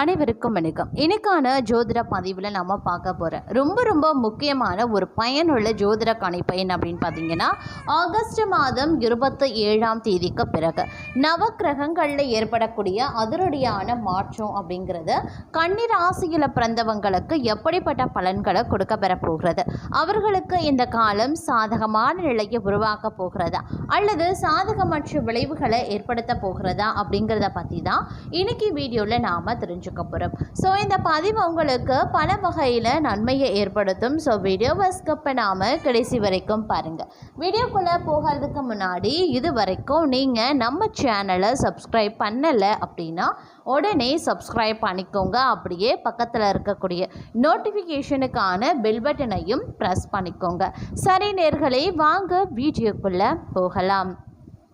அனைவருக்கும் வணக்கம். இன்னைக்கான ஜோதிட பதிவில் நம்ம பார்க்க போகிறோம் ரொம்ப ரொம்ப முக்கியமான ஒரு பயனுள்ள ஜோதிட கணிப்பு அப்படின்னு பார்த்தீங்கன்னா ஆகஸ்ட் மாதம் இருபத்தி ஏழாம் தேதிக்கு பிறகு நவக்கிரகங்களில் ஏற்படக்கூடிய அதிரடியான மாற்றம் அப்படிங்கிறது கன்னி ராசியில் பிறந்தவங்களுக்கு எப்படிப்பட்ட பலன்களை கொடுக்க பெற போகிறது? அவர்களுக்கு இந்த காலம் சாதகமான நிலையை உருவாக்க போகிறதா? அல்லது சாதகமற்ற விளைவுகளை ஏற்படுத்த போகிறதா அப்படிங்கிறத பற்றி தான் இன்னைக்கு வீடியோவில் நாம் தெரிஞ்சு தெரிஞ்சுக்கப்புறம் ஸோ இந்த பதிவு உங்களுக்கு பல வகையில் நன்மையை ஏற்படுத்தும். ஸோ வீடியோவை ஸ்கிப் பண்ணாமல் கடைசி வரைக்கும் பாருங்கள் வீடியோக்குள்ளே போகிறதுக்கு முன்னாடி இது வரைக்கும் நீங்கள் நம்ம சேனலை சப்ஸ்கிரைப் பண்ணலை அப்படின்னா உடனே சப்ஸ்கிரைப் பண்ணிக்கோங்க. அப்படியே பக்கத்தில் இருக்கக்கூடிய நோட்டிஃபிகேஷனுக்கான பெல் பட்டனையும் ப்ரெஸ் பண்ணிக்கோங்க. சரி நேர்களே வாங்க வீடியோக்குள்ளே போகலாம்.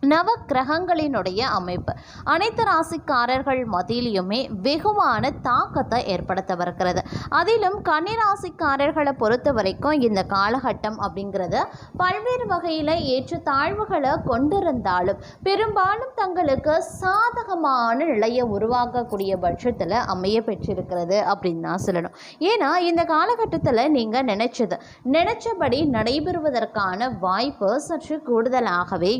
நவ கிரகங்களினுடைய அமைப்பு. அனைத்து ராசிக்காரர்கள் மத்தியிலையுமே வெகுவான தாக்கத்தை ஏற்படுத்த வருகிறது. அதிலும் கன்னி ராசிக்காரர்களை பொறுத்த வரைக்கும் இந்த காலகட்டம் அப்படிங்கிறது பல்வேறு வகையில் ஏற்ற தாழ்வுகளை கொண்டிருந்தாலும் பெரும்பாலும் தங்களுக்கு சாதகமான நிலையை உருவாக்கக்கூடிய பட்சத்தில் அமைய பெற்றிருக்கிறது அப்படின்னு தான் சொல்லணும். ஏன்னா இந்த காலகட்டத்தில் நீங்கள் நினைச்சது நினைச்சபடி நடைபெறுவதற்கான வாய்ப்பு சற்று கூடுதலாகவே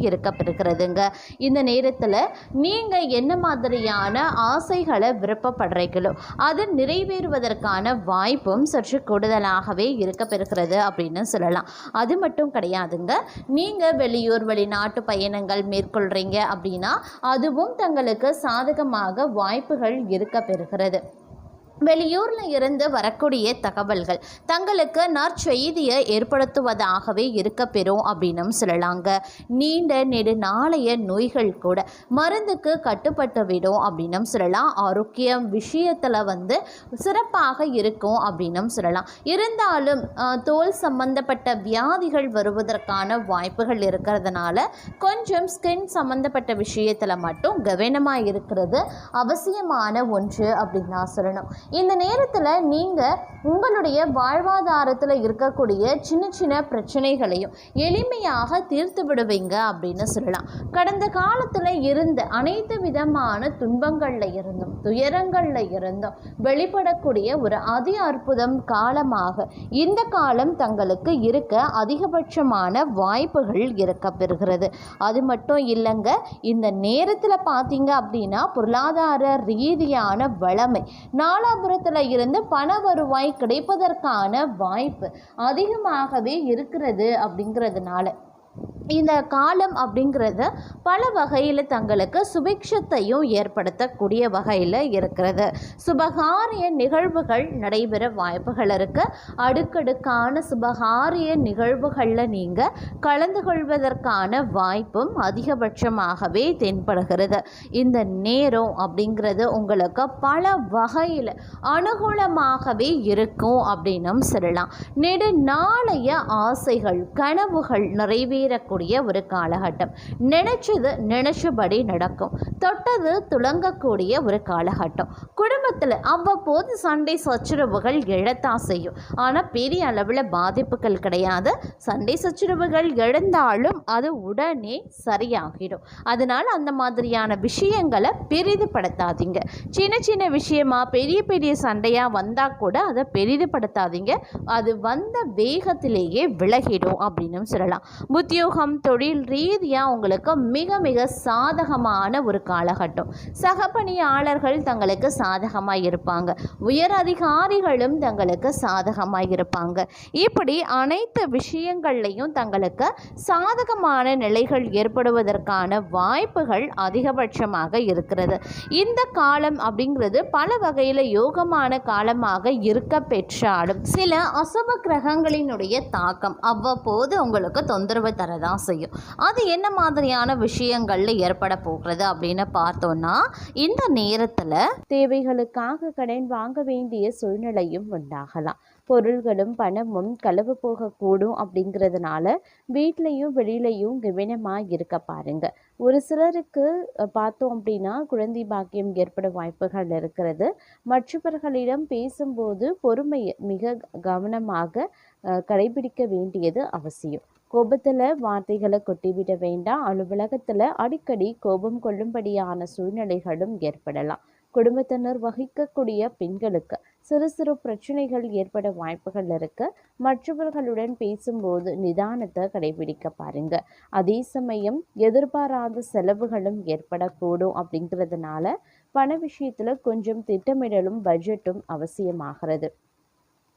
வருதுங்க இந்த நேரத்தில் நீங்கள் என்ன மாதிரியான ஆசைகளை விருப்பப்படுறீங்களோ அது நிறைவேறுவதற்கான வாய்ப்பும் சற்று கூடுதலாகவே இருக்கப்பெறுகிறது அப்படின்னு சொல்லலாம். அது மட்டும் கிடையாதுங்க. நீங்கள் வெளியூர் வெளிநாட்டு பயணங்கள் மேற்கொள்கிறீங்க அப்படின்னா அதுவும் தங்களுக்கு சாதகமாக வாய்ப்புகள் இருக்க பெறுகிறது. வெளியூரில் இருந்து வரக்கூடிய தகவல்கள். தங்களுக்கு நற்செய்தியை ஏற்படுத்துவதாகவே இருக்க பெறும் அப்படின்னும் சொல்லலாங்க. நீண்ட நெடு நாளைய நோய்கள் கூட மருந்துக்கு கட்டுப்பட்டு விடும் அப்படின்னும் சொல்லலாம். ஆரோக்கியம் விஷயத்தில் வந்து சிறப்பாக இருக்கும் அப்படின்னும் சொல்லலாம். இருந்தாலும் தோல் சம்பந்தப்பட்ட வியாதிகள் வருவதற்கான வாய்ப்புகள் இருக்கிறதுனால கொஞ்சம் ஸ்கின் சம்பந்தப்பட்ட விஷயத்தில் மட்டும் கவனமாக இருக்கிறது அவசியமான ஒன்று அப்படின்னு நான் சொல்லணும். இந்த நேரத்தில் நீங்கள் உங்களுடைய வாழ்வாதாரத்தில் இருக்கக்கூடிய சின்ன சின்ன பிரச்சனைகளையும் எளிமையாக தீர்த்து விடுவீங்க அப்படின்னு சொல்லலாம். கடந்த காலத்தில் இருந்த அனைத்து விதமான துன்பங்களில் இருந்தும் துயரங்களில் இருந்தும் வெளிப்படக்கூடிய ஒரு அதி அற்புதம் காலமாக இந்த காலம் தங்களுக்கு இருக்க அதிகபட்சமான வாய்ப்புகள் இருக்க பெறுகிறது. அது மட்டும் இல்லைங்க இந்த நேரத்தில் பார்த்தீங்க அப்படின்னா பொருளாதார ரீதியான வளமை நாலாபுரத்தில் இருந்து பண வருவாய் கிடைப்பதற்கான வாய்ப்பு அதிகமாகவே இருக்கிறது அப்படிங்கிறதுனால. இந்த காலம் அப்படிங்கிறது பல வகையில் தங்களுக்கு சுபிக்ஷத்தையும் ஏற்படுத்தக்கூடிய வகையில் இருக்கிறது. சுபகாரிய நிகழ்வுகள் நடைபெற வாய்ப்புகள் இருக்கு. அடுக்கடுக்கான சுபகாரிய நிகழ்வுகளில் நீங்கள் கலந்து கொள்வதற்கான வாய்ப்பும் அதிகபட்சமாகவே தென்படுகிறது. இந்த நேரம் அப்படிங்கிறது உங்களுக்கு பல வகையில் அனுகூலமாகவே இருக்கும் அப்படின்னும் சொல்லலாம். நெடு நாளைய ஆசைகள் கனவுகள் நிறைவேறக்கூடிய ஒரு காலகட்டம். நினைச்சது நினைச்சபடி நடக்கும். தொட்டது துளங்கக்கூடிய ஒரு காலகட்டம். குடும்பத்தில் அவ்வப்போது சண்டை சச்சுரவுகள் எழத்தான் செய்யும். ஆனால் பெரிய அளவில் பாதிப்புகள் கிடையாது. சண்டை சச்சுரவுகள் எழுந்தாலும் அது உடனே சரியாகிடும். அதனால் அந்த மாதிரியான விஷயங்களை பெரிதுபடுத்தாதீங்க. சின்ன சின்ன விஷயமா பெரிய பெரிய சண்டையாக வந்தால் கூட அதை பெரிதுபடுத்தாதீங்க. அது வந்த வேகத்திலேயே விலகிடும் அப்படின்னு சொல்லலாம். உத்தியோகம் தொழில் ரீதியாக உங்களுக்கு மிக மிக சாதகமான ஒரு காலகட்டம். சகப்பணியாளர்கள் தங்களுக்கு சாதகம் சாதகமாக இருப்பாங்க. உயர் அதிகாரிகளும் தங்களுக்கு சாதகமாக இருப்பாங்க. இப்படி அனைத்து விஷயங்கள்லையும் தங்களுக்கு சாதகமான நிலைகள் ஏற்படுவதற்கான வாய்ப்புகள் அதிகபட்சமாக இருக்கிறது. இந்த காலம் அப்படிங்கிறது பல வகையில் யோகமான காலமாக இருக்க பெற்றாலும் சில அசுப கிரகங்களினுடைய தாக்கம் அவ்வப்போது உங்களுக்கு தொந்தரவு தரதான் செய்யும். அது என்ன மாதிரியான விஷயங்கள்ல ஏற்பட போகிறது அப்படின்னு பார்த்தோம்னா இந்த நேரத்தில் தேவைகளுக்கு அதற்காக கடன் வாங்க வேண்டிய சூழ்நிலையும் உண்டாகலாம். பொருள்களும் பணமும் களவு போகக்கூடும் அப்படிங்கிறதுனால வீட்லேயும் வெளியிலையும் கவனமாக இருக்க பாருங்க. ஒரு சிலருக்கு பார்த்தோம் அப்படின்னா குழந்தை பாக்கியம் ஏற்பட வாய்ப்புகள் இருக்கிறது. மற்றவர்களிடம் பேசும்போது பொறுமையை மிக கவனமாக கடைபிடிக்க வேண்டியது அவசியம். கோபத்தில் வார்த்தைகளை கொட்டிவிட வேண்டாம். அலுவலகத்தில் அடிக்கடி கோபம் கொள்ளும்படியான சூழ்நிலைகளும் ஏற்படலாம். குடும்பத்தினர் வகிக்கக்கூடிய பெண்களுக்கு சிறு சிறு பிரச்சனைகள் ஏற்பட வாய்ப்புகள் இருக்கு. மற்றவர்களுடன் பேசும்போது நிதானத்தை கடைபிடிக்க பாருங்க. அதே சமயம் எதிர்பாராத செலவுகளும் ஏற்படக்கூடும் அப்படிங்கிறதுனால பண விஷயத்துல கொஞ்சம் திட்டமிடலும் பட்ஜெட்டும் அவசியமாகிறது.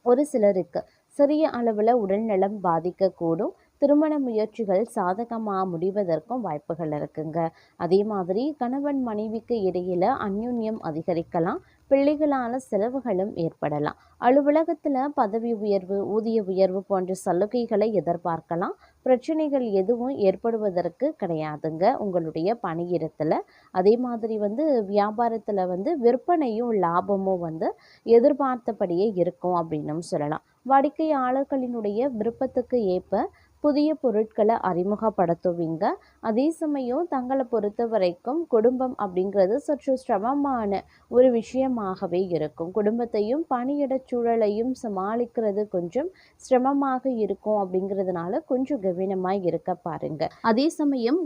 ஒரு சிலருக்கு சிறிய அளவில் உடல்நலம் பாதிக்கக்கூடும். திருமண முயற்சிகள் சாதகமாக முடிவதற்கும் வாய்ப்புகள் இருக்குங்க. அதே மாதிரி கணவன் மனைவிக்கு இடையில் அந்யுன்யம் அதிகரிக்கலாம் பிள்ளைகளால் செலவுகளும் ஏற்படலாம். அலுவலகத்தில் பதவி உயர்வு ஊதிய உயர்வு போன்ற சலுகைகளை எதிர்பார்க்கலாம். பிரச்சனைகள் எதுவும் ஏற்படுவதற்கு கிடையாதுங்க உங்களுடைய பணியிடத்தில். அதே மாதிரி வந்து வியாபாரத்தில் வந்து விற்பனையும் லாபமும் வந்து எதிர்பார்த்தபடியே இருக்கும் அப்படின்னும் சொல்லலாம். வாடிக்கையாளர்களினுடைய விருப்பத்துக்கு ஏற்ப புதிய பொருட்களை அறிமுகப்படுத்துவீங்க. அதே சமயம் தங்களை பொறுத்த வரைக்கும் குடும்பம் அப்படிங்கிறது சற்று சிரமமான ஒரு விஷயமாகவே இருக்கும். குடும்பத்தையும் பணியிட சூழலையும் சமாளிக்கிறது கொஞ்சம் சிரமமாக இருக்கும் அப்படிங்கிறதுனால கொஞ்சம் கவனமாக இருக்க பாருங்க. அதே சமயம்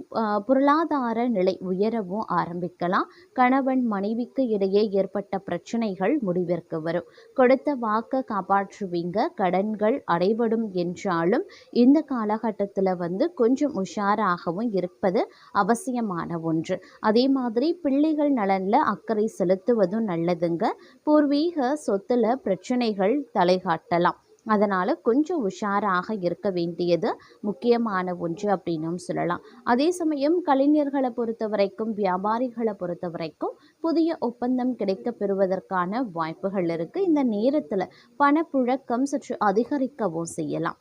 பொருளாதார நிலை உயரவும் ஆரம்பிக்கலாம். கணவன் மனைவிக்கு இடையே ஏற்பட்ட பிரச்சனைகள் முடிவிற்கு வரும். கொடுத்த வாக்கை காப்பாற்றுவீங்க. கடன்கள் அடைபடும் என்றாலும் இந்த காலகட்டத்தில் வந்து கொஞ்சம் உஷாராகவும் இருப்பது அவசியமான ஒன்று. அதே மாதிரி பிள்ளைகள் நலனில் அக்கறை செலுத்துவதும் நல்லதுங்க. பூர்வீக சொத்தில் பிரச்சனைகள் தலைகாட்டலாம். அதனால் கொஞ்சம் உஷாராக இருக்க வேண்டியது முக்கியமான ஒன்று அப்படின்னும் சொல்லலாம். அதே சமயம் கலைஞர்களை பொறுத்த வரைக்கும் வியாபாரிகளை பொறுத்த வரைக்கும் புதிய ஒப்பந்தம் கிடைக்க பெறுவதற்கான வாய்ப்புகள் இருக்குது இந்த நேரத்தில் பணப்புழக்கம் சற்று அதிகரிக்கவும் செய்யலாம்.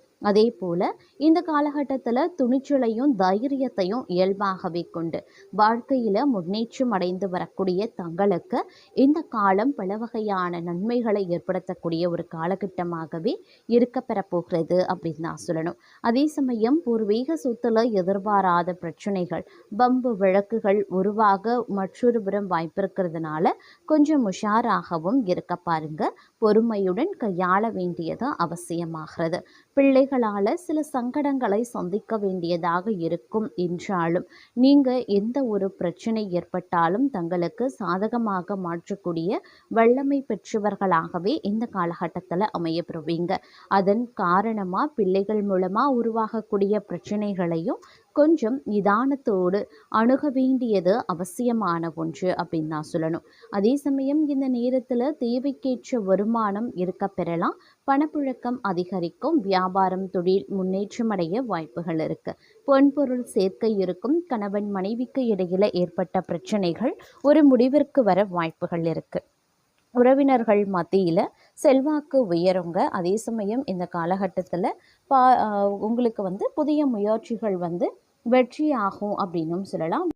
அதே போல் இந்த காலகட்டத்தில் துணிச்சலையும் தைரியத்தையும் இயல்பாகவே கொண்டு வாழ்க்கையில் முன்னேற்றம் அடைந்து வரக்கூடிய தங்களுக்கு இந்த காலம் பல வகையான நன்மைகளை ஏற்படுத்தக்கூடிய ஒரு காலகட்டமாகவே இருக்க பெறப்போகிறது அப்படின்னு நான் சொல்லணும். அதே சமயம் பூர்வீக சொத்துல எதிர்பாராத பிரச்சனைகள் பம்பு வழக்குகள் உருவாக மற்றொரு புறம் வாய்ப்பிருக்கிறதுனால கொஞ்சம் உஷாராகவும் இருக்க பாருங்க. பொறுமையுடன் கையாள வேண்டியது அவசியமாகிறது. பிள்ளைகளால் சில சங்கடங்களை சந்திக்க வேண்டியதாக இருக்கும் என்றாலும் நீங்கள் எந்த ஒரு பிரச்சனை ஏற்பட்டாலும் தங்களுக்கு சாதகமாக மாற்றக்கூடிய வல்லமை பெற்றவர்களாகவே இந்த காலகட்டத்தில் அமையப்பெறுவீங்க. அதன் காரணமாக பிள்ளைகள் மூலமாக உருவாகக்கூடிய பிரச்சனைகளையும் கொஞ்சம் நிதானத்தோடு அணுக வேண்டியது அவசியமான ஒன்று அப்படின்னு நான் சொல்லணும். அதே சமயம் இந்த நேரத்தில் தேவைக்கேற்ற வருமானம் இருக்க பெறலாம். பணப்புழக்கம் அதிகரிக்கும். வியாபாரம் தொழில் முன்னேற்றம் அடைய வாய்ப்புகள் இருக்கு. பொன்பொருள் சேர்க்கை இருக்கும். கணவன் மனைவிக்கு இடையில ஏற்பட்ட பிரச்சனைகள் ஒரு முடிவிற்கு வர வாய்ப்புகள் இருக்கு. உறவினர்கள் மத்தியில் செல்வாக்கு உயருங்க. அதே சமயம் இந்த காலகட்டத்தில் பா உங்களுக்கு வந்து புதிய முயற்சிகள் வந்து வெற்றியாகும் அப்படின்னும் சொல்லலாம்.